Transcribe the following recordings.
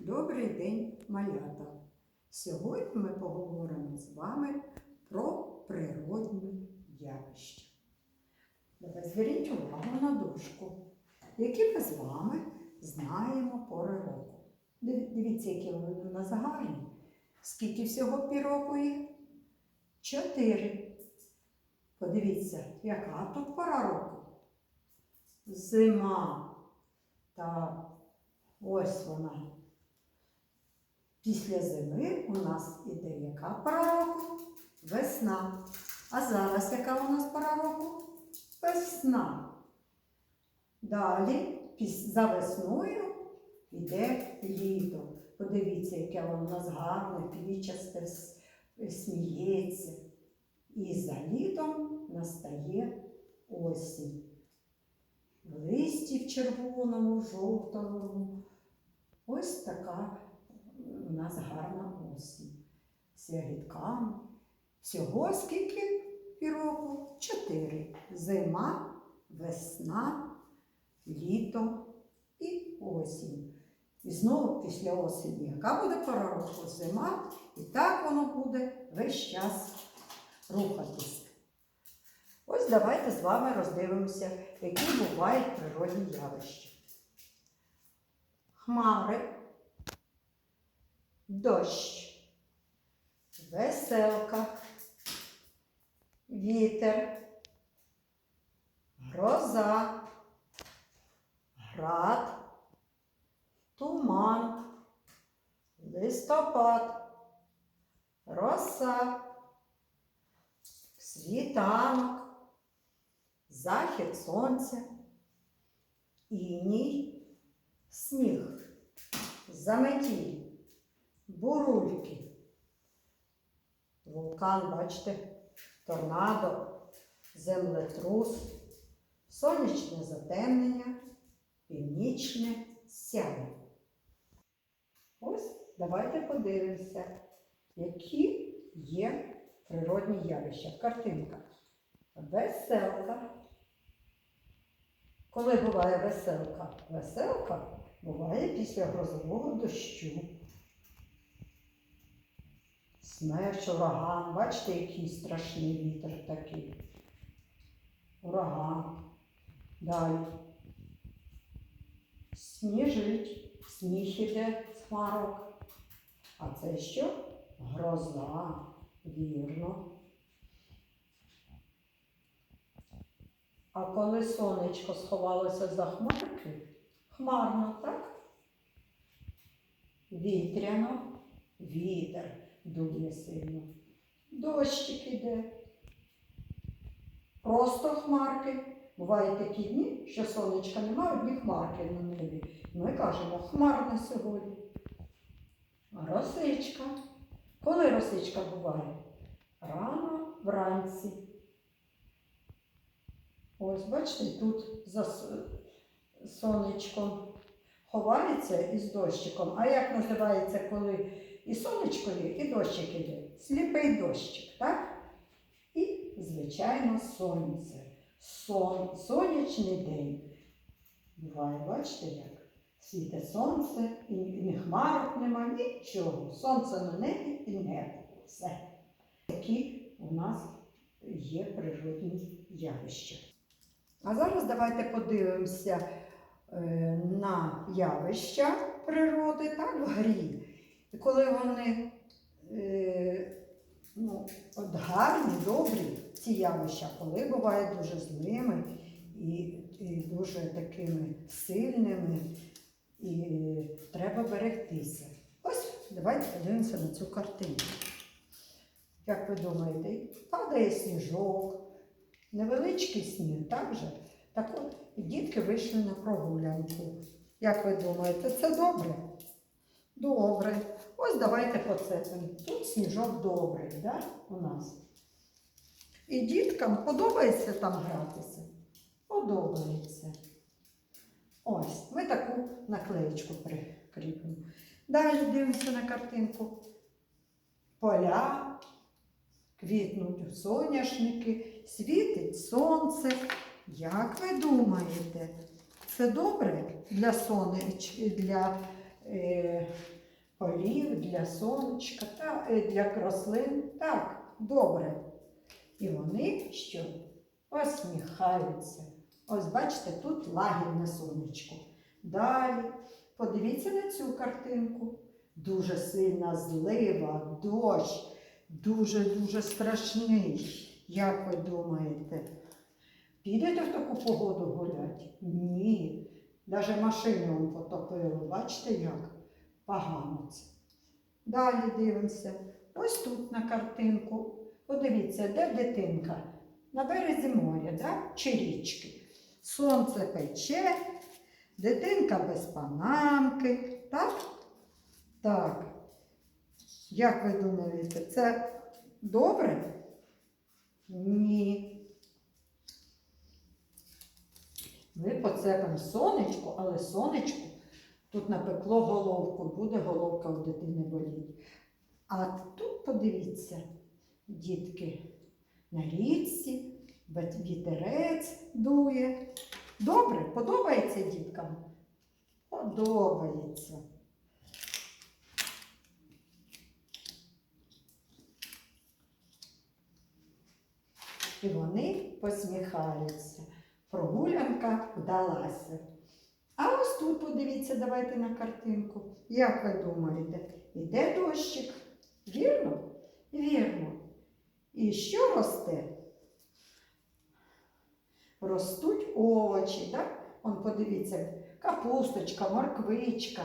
Добрий день, малята! Сьогодні ми поговоримо з вами про природні явища. Давай зверніть увагу на дошку, які ми з вами знаємо пори року. Дивіться, які вони у нас гарні. Скільки всього пір року є? Чотири. Подивіться, яка тут пора року? Зима. Так, ось вона. Після зими у нас іде яка пора року? Весна. А зараз яка у нас пора року? Весна. Далі, за весною йде літо. Подивіться, яке воно у нас гарне, квічасте, с- сміється. І за літом настає осінь. В листі в червоному, жовтому. Ось така у нас гарна осінь. З ягідками. Всього скільки півроку? Чотири. Зима, весна, літо і осінь. І знову після осені, яка буде пора року? Зима, і так воно буде весь час рухатись. Ось давайте з вами роздивимося, які бувають природні явища. Хмари, дощ, веселка, вітер, гроза, град, туман, листопад, роса, світанок, захід сонця, іній, сніг, заметіль, бурульки. Вулкан, бачите, торнадо, землетрус, сонячне затемнення, північне сяйво. Ось давайте подивимося, які є природні явища. Картинка. Веселка. Коли буває веселка? Веселка буває після грозового дощу. Смерч, ураган. Бачите, який страшний вітер такий. Ураган. Далі. Сніжить, сніг іде з хмарок. А це що? Гроза. Вірно. А коли сонечко сховалося за хмарки, хмарно, так? Вітряно, вітер дує сильно. Дощик іде. Просто хмарки. Бувають такі дні, що сонечка немає, одні хмарки на небі. Ми кажемо хмарно сьогодні. Росичка. Коли росичка буває? Рано вранці. Ось, бачите, тут за сонечком ховається із дощиком. А як називається, коли і сонечко є, і дощик іде? Сліпий дощик, так? І, звичайно, сонце. Сон, сонячний день. Буває, бачите, як? Світить сонце, і ні хмарок нема, нічого. Сонце на небі і небо. Все. Такі у нас є природні явища. А зараз давайте подивимося е, на явища природи, так, в грі. Коли вони е, ну, от гарні, добрі, ці явища, коли бувають дуже злими і, і дуже такими сильними, і треба берегтися. Ось давайте подивимося на цю картину. Як ви думаєте, падає сніжок, невеличкий сніг, так же? Так от дітки вийшли на прогулянку. Як ви думаєте, це добре? Добре. Ось давайте поцепимо. Тут сніжок добрий, да, у нас. І діткам подобається там гратися? Подобається. Ось, ми таку наклеєчку прикріпимо. Далі дивимося на картинку. Поля, квітнуть соняшники, світить сонце. Як ви думаєте, це добре для сонеч, для е, для сонечка, та, е, для рослин. Так, добре. І вони що? Посміхаються. Ось бачите, тут лагідне сонечко. Далі подивіться на цю картинку. Дуже сильна злива, дощ, дуже-дуже страшний. Як ви думаєте? Підете в таку погоду гуляти? Ні. Навіть машину потопило. Бачите як? Погано це. Далі дивимося. Ось тут на картинку. Подивіться, де дитинка? На березі моря, да? чи річки. Сонце пече, дитинка без панамки. Так? Так. Як ви думаєте, це добре? Ні. Ми поцепимо сонечко, але сонечко тут напекло головку, буде головка у дитини боліти. А тут подивіться, дітки, на річці, вітерець дує. Добре, подобається діткам? Подобається. І вони посміхаються. Прогулянка вдалася. А ось тут подивіться, давайте на картинку. Як ви думаєте, іде дощик? Вірно? Вірно. І що росте? Ростуть овочі, так? Он подивіться, капусточка, морквичка.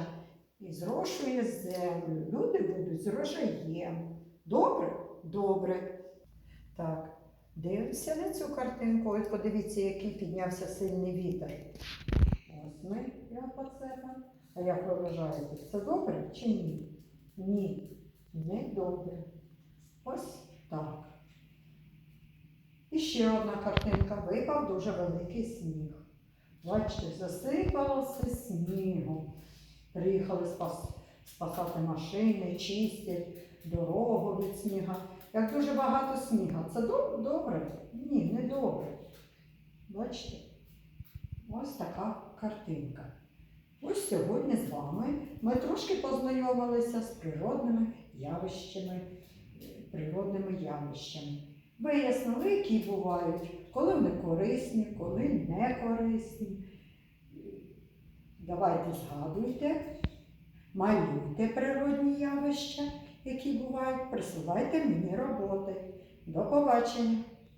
І зрошує землю. Люди будуть з рожаєм. Добре? Добре. Так, дивимося на цю картинку. Ось подивіться, який піднявся сильний вітер. Ось ми я поцепимо. А як ви вважаєте, це добре чи ні? Ні, не добре. Ось так. І ще одна картинка. Випав дуже великий сніг. Бачите, засипалося снігом. Приїхали спас, спасати машини, чистять дорогу від сніга. Як дуже багато сніга. Це добре? Ні, не добре. Бачите? Ось така картинка. Ось сьогодні з вами ми трошки познайомилися з природними явищами, е, природними явищами. Вияснили, які бувають, коли вони корисні, коли не корисні. Давайте згадуйте, малюйте природні явища, які бувають, присилайте мені роботи. До побачення!